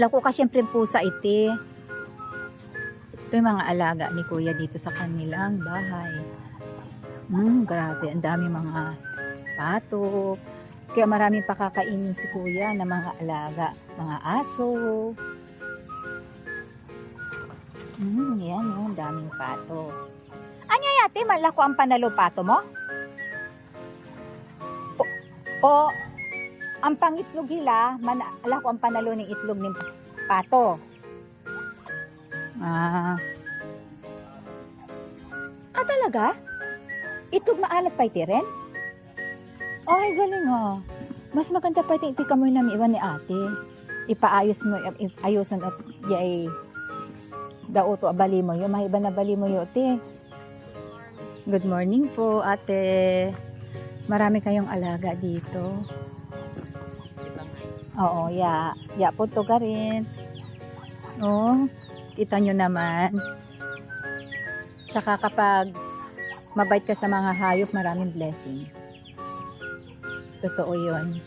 Lako ka syempre pusa iti. Ito yung mga alaga ni kuya dito sa kanilang bahay. Hmm, grabe. Ang dami mga pato. Kaya maraming pakakainin si kuya ng mga alaga. Mga aso. Hmm, yan yung daming pato. Anya yate, malako ang panalo pato mo? O, o ang pangitlog hila, man, alako ang panalo ng itlog ng pato. Ah. Ah, talaga? Itog maalat pa iti rin? Ay, galing ah. Mas maganda pa iti ka mo iwan ni ate. Ipaayos mo, ayoson at yay daw to abali mo yun. Mahiba na bali mo yun, ate. Good morning po, ate. Marami kayong alaga dito. Oo, ya. Ya po to ka rin. Oh, kita nyo naman. Tsaka kapag mabait ka sa mga hayop, maraming blessing. Totoo yun.